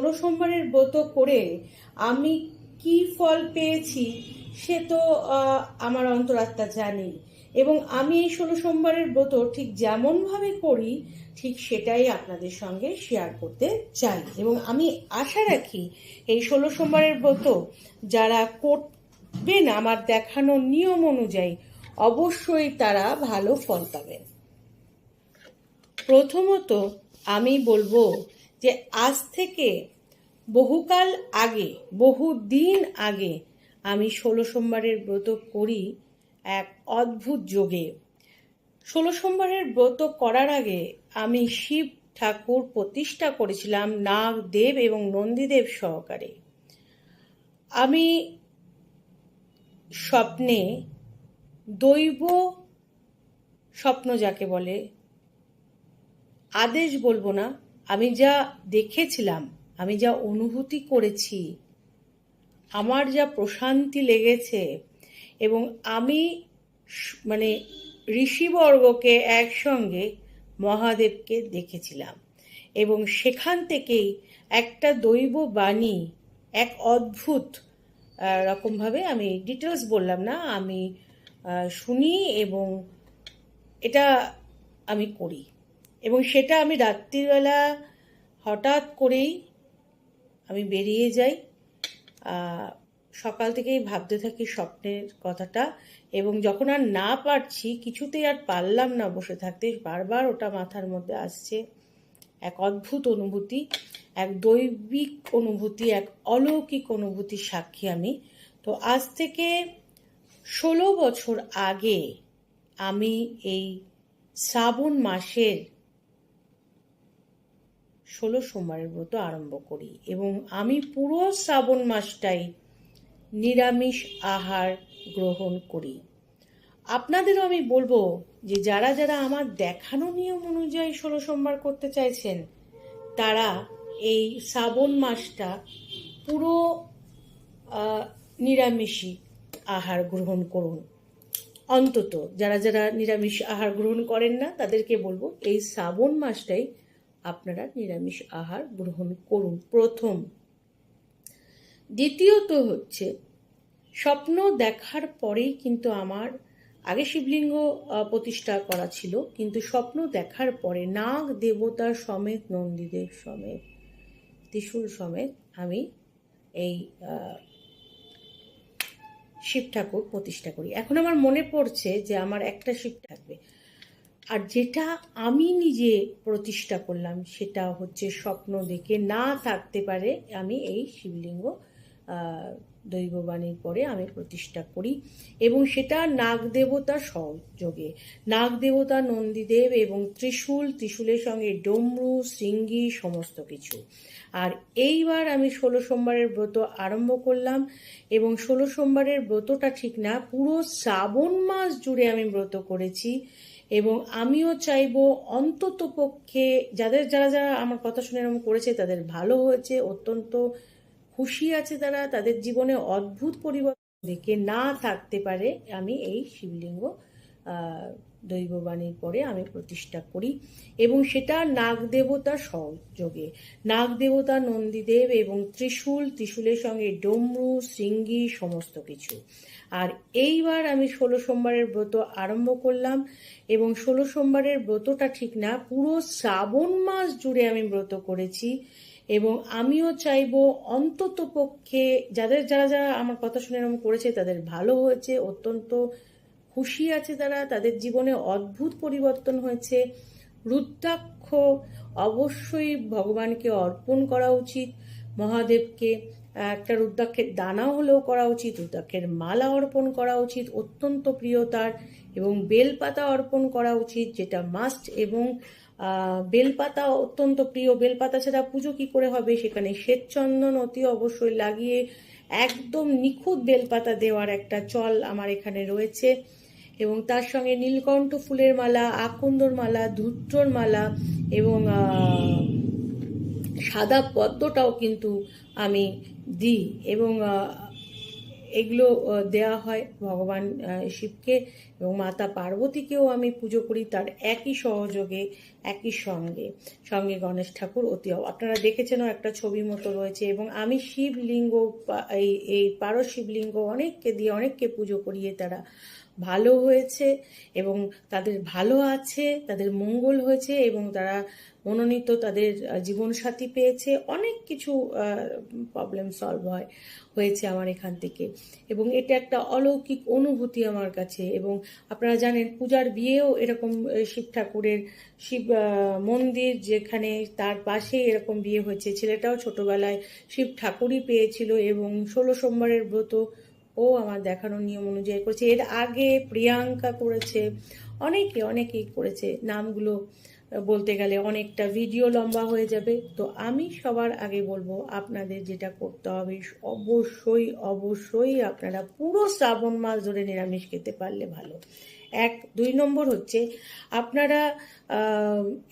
ষোলো সোমবারের ব্রত করে আমি কি ফল পেয়েছি, সে তো আমার অন্তরাত্মা জানে। এবং আমি এই ষোলো সোমবারের ব্রত ঠিক যেমনভাবে করি, ঠিক সেটাই আপনাদের সঙ্গে শেয়ার করতে চাই। এবং আমি আশা রাখি এই ষোলো সোমবারের ব্রত যারা করবেন আমার দেখানো নিয়ম অনুযায়ী, অবশ্যই তারা ভালো ফল পাবেন। প্রথমত আমি বলব যে আজ থেকে বহুকাল আগে, বহু দিন আগে আমি ষোলো সোমবারের ব্রত করি এক অদ্ভুত যোগে। ষোলো সোমবারের ব্রত করার আগে আমি শিব ঠাকুর প্রতিষ্ঠা করেছিলাম নাগ, দেব এবং নন্দীদেব সহকারে। আমি স্বপ্নে দৈব স্বপ্ন যাকে বলে, আদেশ বলব না আমি যা দেখেছিলাম, আমি যা অনুভূতি করেছি, আমার যা প্রশান্তি লেগেছে এবং আমি মানে ঋষিবর্গকে একসঙ্গে মহাদেবকে দেখেছিলাম এবং সেখান থেকেই একটা দৈব বাণী, এক অদ্ভুত রকমভাবে আমি ডিটেলস বললাম না, আমি শুনি এবং এটা আমি করি। এবং সেটা আমি রাত্রিবেলা হঠাৎ করেই আমি বেরিয়ে যাই। সকাল থেকেই ভাবতে থাকি স্বপ্নের কথাটা এবং যখন আর না পারছি, কিছুতেই আর পারলাম না বসে থাকতে। বারবার ওটা মাথার মধ্যে আসছে। এক অদ্ভুত অনুভূতি, এক দৈবিক অনুভূতি, এক অলৌকিক অনুভূতির সাক্ষী আমি। তো আজ থেকে ষোলো বছর আগে আমি এই শ্রাবণ মাসের ষোলো সোমবারের ব্রত আরম্ভ করি এবং আমি পুরো শ্রাবণ মাসটাই নিরামিষ আহার গ্রহণ করি। আপনাদেরও আমি বলব যে যারা যারা আমার দেখানো নিয়ম অনুযায়ী ষোলো সোমবার করতে চাইছেন, তারা এই শ্রাবণ মাসটা পুরো নিরামিষই আহার গ্রহণ করুন। অন্তত যারা যারা নিরামিষ আহার গ্রহণ করেন না, তাদেরকে বলব এই শ্রাবণ মাসটাই আপনারা নিরামিষ আহার গ্রহণ করুন। প্রথম। দ্বিতীয়ত হচ্ছে, স্বপ্ন দেখার পরেই কিন্তু আমার আগে শিবলিঙ্গ প্রতিষ্ঠা করা ছিল, কিন্তু স্বপ্ন দেখার পরে নাগ দেবতা সমেত, নন্দীদের সমেত, ত্রিশূল সমেত আমি এই শিব ঠাকুর প্রতিষ্ঠা করি। এখন আমার মনে পড়ছে যে আমার একটা শিব থাকবে। আর যেটা আমি নিজে প্রতিষ্ঠা করলাম, সেটা হচ্ছে স্বপ্ন দেখে না থাকতে পারে আমি এই শিবলিঙ্গ দৈববাণীর পরে আমি প্রতিষ্ঠা করি। এবং সেটা নাগ দেবতা সহযোগে নাগ দেবতা নন্দীদেব এবং ত্রিশূল, ত্রিশূলের সঙ্গে ডমরু, শৃঙ্গি সমস্ত কিছু। আর এইবার আমি ষোলো সোমবারের ব্রত আরম্ভ করলাম এবং ষোলো সোমবারের ব্রতটা ঠিক না, পুরো শ্রাবণ মাস জুড়ে আমি ব্রত করেছি। এবং আমিও চাইব অন্তত পক্ষে যাদের, যারা যারা আমার কথা শুনে এরকম করেছে, তাদের ভালো হয়েছে, অত্যন্ত খুশি আছে তারা, তাদের জীবনে অদ্ভুত পরিবর্তন দেখে না থাকতে পারে। আমি এই শিবলিঙ্গ দৈববাণীর পরে আমি প্রতিষ্ঠা করি এবং সেটা নাগ দেবতা সহযোগে নাগ দেবতা, নন্দীদেব এবং ত্রিশূল, ত্রিশূলের সঙ্গে ডমরু, শৃঙ্গি, সমস্ত কিছু। আর এইবার আমি ষোলো সোমবারের ব্রত আরম্ভ করলাম এবং ষোলো সোমবারের ব্রতটা ঠিক না, পুরো শ্রাবণ মাস জুড়ে আমি ব্রত করেছি এবং আমিও চাইব অন্তত পক্ষে যাদের, যারা যারা আমার কথা শুনে এরকম করেছে তাদের ভালো হয়েছে, অত্যন্ত খুশি আছে তারা, তাদের জীবনে অদ্ভুত পরিবর্তন হয়েছে। রুদ্রাক্ষ অবশ্যই ভগবানকে অর্পণ করা উচিত, মহাদেবকে। একটা রুদ্রাক্ষের দানা হলেও করা উচিত, রুদ্রাক্ষের মালা অর্পণ করা উচিত, অত্যন্ত প্রিয় তার, এবং বেলপাতা অর্পণ করা উচিত, যেটা মাস্ট এবং বেলপাতা অত্যন্ত প্রিয়। বেলপাতা ছাড়া পুজো কি করে হবে? সেখানে শ্বেতচন্দন অতি অবশ্যই লাগিয়ে একদম নিখুঁত বেলপাতা দেওয়ার একটা চল আমার এখানে রয়েছে। এবং তার সঙ্গে নীলকণ্ঠ ফুলের মালা, আকন্দর মালা, ধূত্রর মালা, এবং সাদা পদ্মটাও কিন্তু আমি দিই এবং এগুলো দেয়া হয় ভগবান শিবকে এবং মাতা পার্বতীকেও আমি পুজো করি তার একই সহযোগে, একই সঙ্গে সঙ্গে গণেশ ঠাকুর অতি আপনারা দেখেছেনও একটা ছবি মতো রয়েছে এবং আমি শিবলিঙ্গ এই এই পারো শিবলিঙ্গ অনেককে দিয়ে অনেককে পুজো করিয়ে তারা ভালো হয়েছে এবং তাদের ভালো আছে, তাদের মঙ্গল হয়েছে এবং তারা মনোনীত তাদের জীবনসাথী পেয়েছে। অনেক কিছু প্রবলেম সলভ হয়, হয়েছে আমার এখান থেকে। এবং এটা একটা অলৌকিক অনুভূতি আমার কাছে। এবং আপনারা জানেন, পূজার বিয়েও এরকম শিব ঠাকুরের, শিব মন্দির যেখানে তার পাশে এরকম বিয়ে হয়েছে। ছেলেটাও ছোটবেলায় শিব ঠাকুরই পেয়েছিল এবং ষোলো সোমবারের ব্রত ও আমার দেখানোর নিয়ম অনুযায়ী করেছে। এর আগে প্রিয়াঙ্কা করেছে, অনেকে, অনেকেই করেছে। নামগুলো বলতে গেলে অনেকটা ভিডিও লম্বা হয়ে যাবে। তো আমি সবার আগে বলব, আপনাদের যেটা করতে হবে, অবশ্যই অবশ্যই আপনারা পুরো শ্রাবণ মাস ধরে নিরামিষ খেতে পারলে ভালো। এক, দুই নম্বর হচ্ছে, আপনারা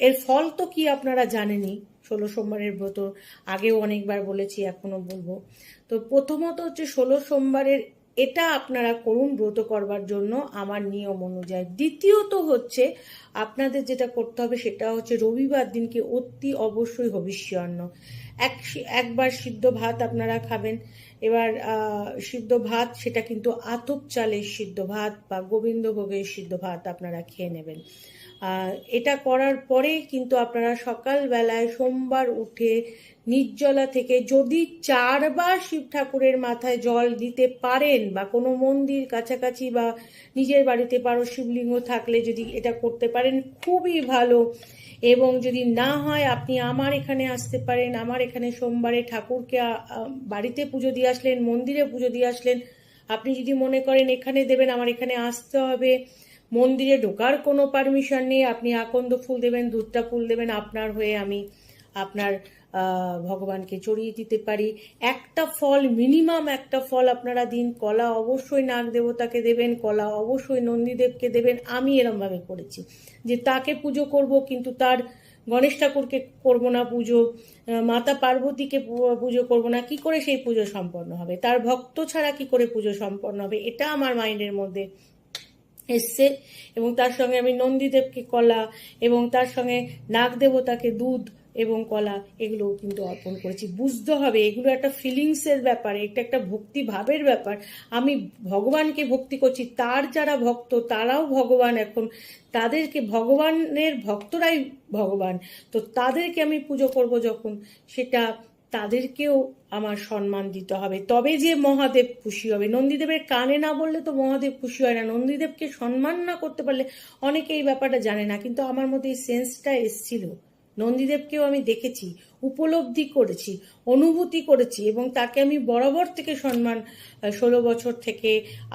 এর ফল তো কি আপনারা জানেনই? ষোলো সোমবারের ব্রত, আগেও অনেকবার বলেছি এখনও বলব। তো প্রথমত হচ্ছে ষোলো সোমবারের এটা আপনারা করুন ব্রত করবার জন্য আমার নিয়ম অনুযায়ী। দ্বিতীয়ত হচ্ছে, আপনাদের যেটা করতে হবে সেটা হচ্ছে রবিবার দিনকে অতি অবশ্যই হবিষ্যান্ন। এক একবার সিদ্ধ ভাত আপনারা খাবেন। এবার সিদ্ধ ভাত, সেটা কিন্তু আতপ চালের সিদ্ধ ভাত বা গোবিন্দভোগের সিদ্ধ ভাত আপনারা খেয়ে নেবেন। এটা করার পরে কিন্তু আপনারা সকালবেলায় সোমবার উঠে নির্জলা থেকে যদি চারবার শিব ঠাকুরের মাথায় জল দিতে পারেন বা কোনো মন্দির কাছাকাছি বা নিজের বাড়িতে পারো শিবলিঙ্গ থাকলে যদি এটা করতে পারেন, খুবই ভালো। এবং যদি না হয়, আপনি আমার এখানে আসতে পারেন, আমার এখানে সোমবারে ঠাকুরকে বাড়িতে পুজো দিয়ে আসলেন, মন্দিরে পুজো দিয়ে আসলেন, আপনি যদি মনে করেন এখানে দেবেন, আমার এখানে আসতে হবে মন্দিরে ঢোকার কোনো পারমিশন নেই। আপনি আকন্দ ফুল দেবেন, দুধটা ফুল দেবেন, আপনার হয়ে আমি আপনার ভগবানকে চড়িয়ে দিতে পারি। একটা ফল মিনিমাম একটা ফল আপনারা দিন। কলা অবশ্যই নাগ দেবতাকে দেবেন, কলা অবশ্যই নন্দীদেবকে দেবেন। আমি এরমভাবে করেছি। যে তাকে পুজো করব, কিন্তু তার গণেশ ঠাকুরকে করব না পুজো মাতা পার্বতীকে পুজো করব না, কি করে সেই পুজো সম্পন্ন হবে? তার ভক্ত ছাড়া কি করে পুজো সম্পন্ন হবে? এটা আমার মাইন্ডের মধ্যে এসছে এবং তার সঙ্গে আমি নন্দীদেবকে কলা এবং তার সঙ্গে নাগ দেবতাকে দুধ এবং কলা এগুলো কিন্তু অর্পণ করেছি। বুঝতে হবে, এগুলো একটা ফিলিংসের ব্যাপার, এটা একটা ভক্তি ভাবের ব্যাপার। আমি ভগবানকে ভক্তি করছি, তার যারা ভক্ত, তারাও ভগবান এখন। তাদেরকে ভগবানের ভক্তরাই ভগবান। তো তাদেরকে আমি পুজো করব যখন, সেটা তাদেরকেও আমার সম্মান দিতে হবে। তবে যে মহাদেব খুশি হবে, নন্দীদেবের কানে না বললে তো মহাদেব খুশি হয় না। নন্দীদেবকে সম্মান না করতে পারলে অনেকে এই ব্যাপারটা জানে না, কিন্তু আমার মধ্যে এই সেন্সটা এসছিল। নন্দীদেবকেও আমি দেখেছি, উপলব্ধি করেছি, অনুভূতি করেছি এবং তাকে আমি বরাবর থেকে সম্মান ষোলো বছর থেকে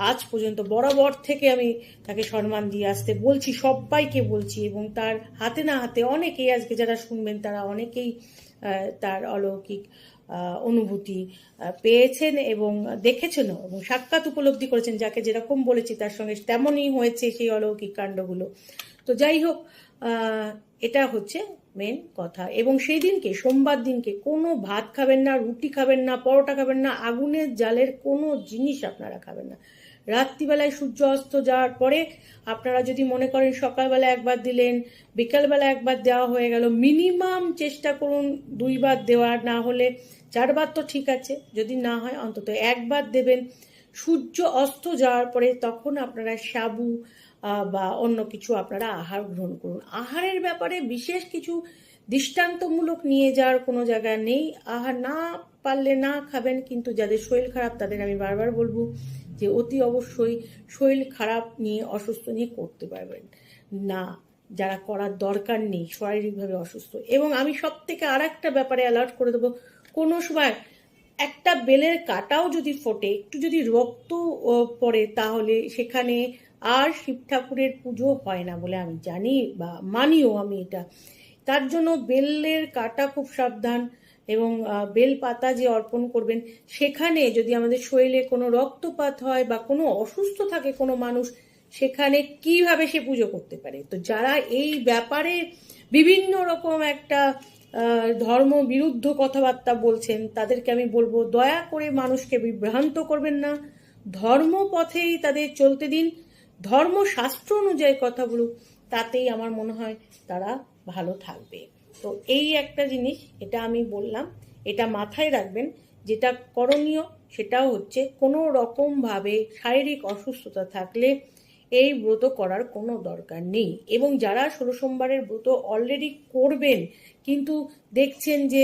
আজ পর্যন্ত বরাবর থেকে আমি তাকে সম্মান দিয়ে আসতে বলছি, সবাইকে বলছি এবং তার হাতে না হাতে অনেকেই আজকে যারা শুনবেন তারা অনেকেই তার অলৌকিক অনুভূতি পেয়েছেন এবং দেখেছেনও এবং সাক্ষাৎ উপলব্ধি করেছেন যাকে যেরকম বলেছি তার সঙ্গে তেমনই হয়েছে সেই অলৌকিক কাণ্ডগুলো। তো যাই হোক এটা হচ্ছে মেন কথা। এবং সেই দিনকে, সোমবার দিনকে কোনো ভাত খাবেন না, রুটি খাবেন না, পরোটা খাবেন না, আগুনের জালের কোনো জিনিস আপনারা খাবেন না। রাত্রিবেলায় সূর্য অস্ত যাওয়ার পরে আপনারা যদি মনে করেন সকালবেলা একবার দিলেন, বিকালবেলা একবার দেওয়া হয়ে গেল মিনিমাম চেষ্টা করুন দুইবার দেওয়ার, না হলে চারবার তো ঠিক আছে, যদি না হয় অন্তত একবার দেবেন। সূর্য অস্ত যাওয়ার পরে তখন আপনারা সাবু বা অন্য কিছু আপনারা আহার গ্রহণ করুন। আহারের ব্যাপারে বিশেষ কিছু দৃষ্টান্তমূলক নিয়ে যাওয়ার কোনো জায়গা নেই। আহার না পারলে না খাবেন, কিন্তু যাদের শরীর খারাপ তাদের আমি বারবার বলব যে অতি অবশ্যই শরীর খারাপ নিয়ে, অসুস্থ নিয়ে করতে পারবেন। না, যারা করার দরকার নেই, শারীরিকভাবে অসুস্থ। এবং আমি সব থেকে আর একটা ব্যাপারে অ্যালার্ট করে দেবো। কোনো সময় একটা বেলের কাটাও যদি ফোটে, একটু যদি রক্ত পড়ে, তাহলে সেখানে আর শিব ঠাকুরের পুজো হয় না বলে আমি জানি বা মানিও আমি এটা। তার জন্য বেলের কাটা খুব সাবধান এবং বেল পাতা যে অর্পণ করবেন, সেখানে যদি আমাদের শরীরে কোনো রক্তপাত হয় বা কোনো অসুস্থ থাকে কোনো মানুষ, সেখানে কীভাবে সে পুজো করতে পারে? তো যারা এই ব্যাপারে বিভিন্ন রকম একটা ধর্ম বিরুদ্ধ কথাবার্তা বলছেন, তাদেরকে আমি বলব, দয়া করে মানুষকে বিভ্রান্ত করবেন না। ধর্মপথেই তাদের চলতে দিন। ধর্মশাস্ত্র অনুযায়ী কথা বলুক, তাতেই আমার মনে হয় তারা ভালো থাকবে। তো এই একটা জিনিস, এটা আমি বললাম, এটা মাথায় রাখবেন, যেটা করণীয়, সেটাও হচ্ছে কোনো রকমভাবে শারীরিক অসুস্থতা থাকলে এই ব্রত করার কোনো দরকার নেই। এবং যারা ষোলো সোমবারের ব্রত অলরেডি করবেন, কিন্তু দেখছেন যে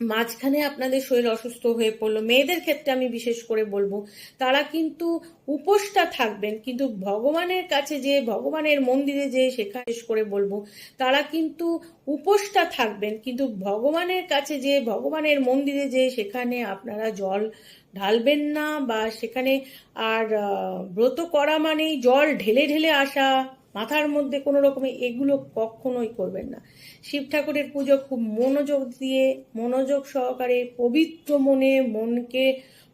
মাঝখানে আপনাদের শরীর অসুস্থ হয়ে পড়ল। মেয়েদের ক্ষেত্রে আমি বিশেষ করে বলব, তারা কিন্তু উপোসটা থাকবেন, কিন্তু ভগবানের কাছে যে, ভগবানের মন্দিরে যে, সেখানে বিশেষ করে বলব, তারা কিন্তু উপোসটা থাকবেন, কিন্তু ভগবানের কাছে যে, ভগবানের মন্দিরে যে, সেখানে আপনারা জল ঢালবেন না, বা সেখানে আর ব্রত করা মানেই জল ঢেলে ঢেলে আসা মাথার মধ্যে কোনো রকমে এগুলো কখনোই করবেন না। শিব ঠাকুরের পুজো খুব মনোযোগ দিয়ে, মনোযোগ সহকারে, পবিত্র মনে, মনকে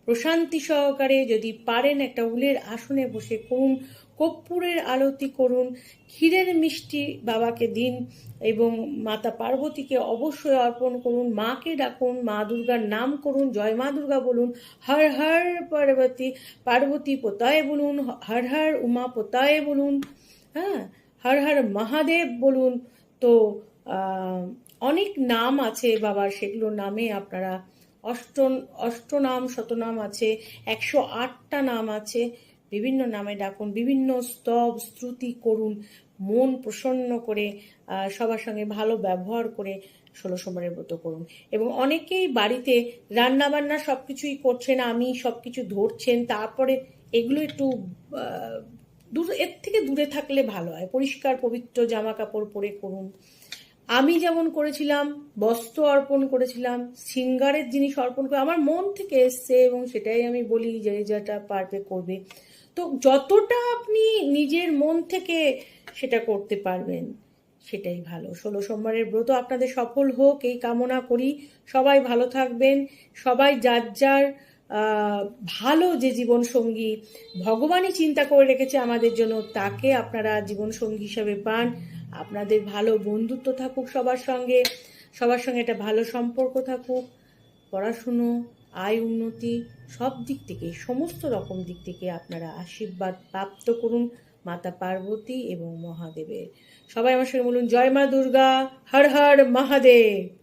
প্রশান্তি সহকারে যদি পারেন একটা উলের আসনে বসে করুন, কর্পূরের আরতি করুন, ক্ষীরের মিষ্টি বাবাকে দিন এবং মাতা পার্বতীকে অবশ্যই অর্পণ করুন, মাকে ডাকুন, মা দুর্গার নাম করুন, জয় মা দুর্গা বলুন, হর হর পার্বতী পার্বতী পোতায় বলুন, হর হর উমা পোতায় বলুন। হ্যাঁ হর হর মহাদেব বলুন। তো অনেক নাম আছে বাবার সেগুলো নামে আপনারা অষ্ট অষ্টনাম, শতনাম আছে, একশো আটটা নাম আছে। বিভিন্ন নামে ডাকুন, বিভিন্ন স্তব, স্তুতি করুন, মন প্রসন্ন করে সবার সঙ্গে ভালো ব্যবহার করে ষোলো সোমবারের ব্রত করুন। এবং অনেকেই বাড়িতে রান্না বান্না সব কিছুই করছেন, আমি সব কিছু ধরছেন, তারপরে এগুলো একটু দূর, এর থেকে দূরে থাকলে ভালো হয়। পরিষ্কার, পবিত্র জামা কাপড় পরে করুন। আমি যেমন করেছিলাম, বস্ত্র অর্পণ করেছিলাম, সিঙ্গারের জিনিস অর্পণ করে, আমার মন থেকে এসছে এবং সেটাই আমি বলি যে যেটা পারবে করবে। তো যতটা আপনি নিজের মন থেকে সেটা করতে পারবেন, সেটাই ভালো। ষোলো সোমবারের ব্রত আপনাদের সফল হোক, এই কামনা করি। সবাই ভালো থাকবেন, সবাই যার যার ভালো যে জীবনসঙ্গী ভগবানই চিন্তা করে রেখেছে আমাদের জন্য, তাকে আপনারা জীবনসঙ্গী হিসাবে পান। আপনাদের ভালো বন্ধুত্ব থাকুক সবার সঙ্গে সবার সঙ্গে একটা ভালো সম্পর্ক থাকুক, পড়াশুনো, আয় উন্নতি, সব দিক থেকে, সমস্ত রকম দিক থেকে আপনারা আশীর্বাদ প্রাপ্ত করুন মাতা পার্বতী এবং মহাদেবের। সবাই আমার সঙ্গে বলুন, জয় মা দুর্গা, হর হর মহাদেব।